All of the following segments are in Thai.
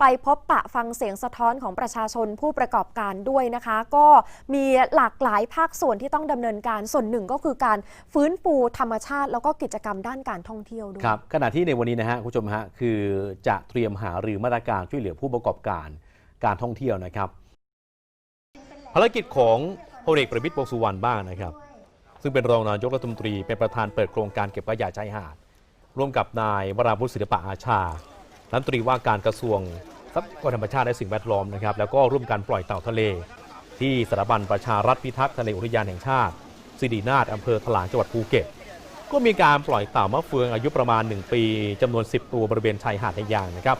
ไปพบปะฟังเสียงสะท้อนของประชาชนผู้ประกอบการด้วยนะคะ ก็มีหลากหลายภาคส่วนที่ต้องดำเนินการส่วนหนึ่งก็คือการฟื้นฟูธรรมชาติ แล้วก็กิจกรรมด้านการท่องเที่ยวด้วยครับขณะที่ในวันนี้นะฮะคุณผู้ชมฮะคือจะเตรียมหารือมาตรการช่วยเหลือผู้ประกอบการการท่องเที่ยวนะครับ ภารกิจของพลเอกประวิตรวงสุวรรณบ้างนะครับ ซึ่งเป็นรองนายกรัฐมนตรีเป็นประธานเปิดโครงการเก็บขยะชายหาดร่วมกับนายวราวุฒิศิลปะอาชา รัฐมนตรีว่าการกระทรวงทรัพยากรธรรมชาติและสิ่งแวดล้อมนะครับ แล้วก็ร่วมกันปล่อยเต่าทะเล ที่สถาบันประชารัฐพิทักษ์ทะเลอุทยานแห่งชาติสิรินาถอำเภอถลางจังหวัดภูเก็ต ก็มีการปล่อยเต่ามะเฟืองอายุประมาณ 1 ปีจำนวน 10 ตัวบริเวณชายหาดในยางนะครับ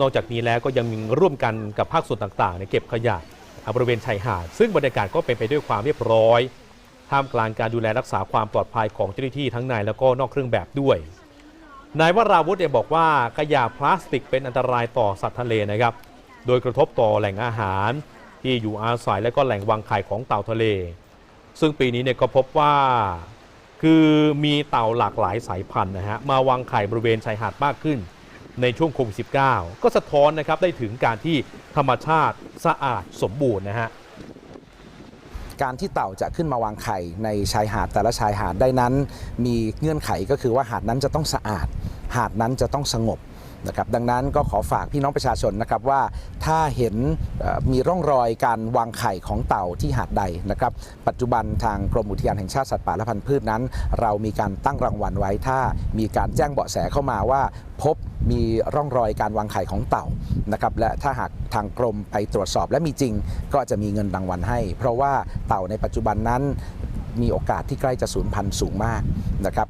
นอกจากนี้แล้วก็ยังมีร่วมกันกับภาคส่วนต่างๆในเก็บขยะบริเวณชายหาด ซึ่งบรรยากาศก็เป็นไปด้วยความเรียบร้อยท่ามกลางการดูแลรักษาความปลอดภัยของเจ้าหน้าที่ทั้งในแล้วก็นอกเครื่องแบบด้วย นายวราวุฒิเนี่ยบอกว่าขยะพลาสติกเป็นอันตรายต่อสัตว์ทะเลนะครับ โดยกระทบต่อแหล่งอาหาร ที่อยู่อาศัยและก็แหล่งวางไข่ของเต่าทะเล ซึ่งปีนี้เนี่ยก็พบว่าคือมีเต่าหลากหลายสายพันธุ์นะฮะมาวางไข่บริเวณชายหาดมากขึ้น ในช่วงโควิด -19 ก็สะท้อนนะครับได้ถึงการที่ธรรมชาติสะอาดสมบูรณ์นะฮะการที่เต่าจะขึ้นมาวางไข่ในชายหาดแต่ละชายหาดได้นั้น มีเงื่อนไขก็คือว่าหาดนั้นจะต้องสะอาด หาดนั้นจะต้องสงบนะครับดังนั้นก็ขอฝากพี่น้องประชาชนนะครับว่าถ้าเห็นมีร่องรอยการวางไข่ของเต่าที่หาดใดนะครับ ปัจจุบันทางกรมอุทยานแห่งชาติสัตว์ป่าและพันธุ์พืชนั้น เรามีการตั้งรางวัลไว้ถ้ามีการแจ้งเบาะแสเข้ามาว่า พบมีร่องรอยการวางไข่ของเต่านะครับและถ้าหากทางกรมไปตรวจสอบและมีจริง ก็จะมีเงินรางวัลให้ เพราะว่าเต่าในปัจจุบันนั้นมีโอกาสที่ใกล้จะสูญพันธุ์สูงมากนะครับ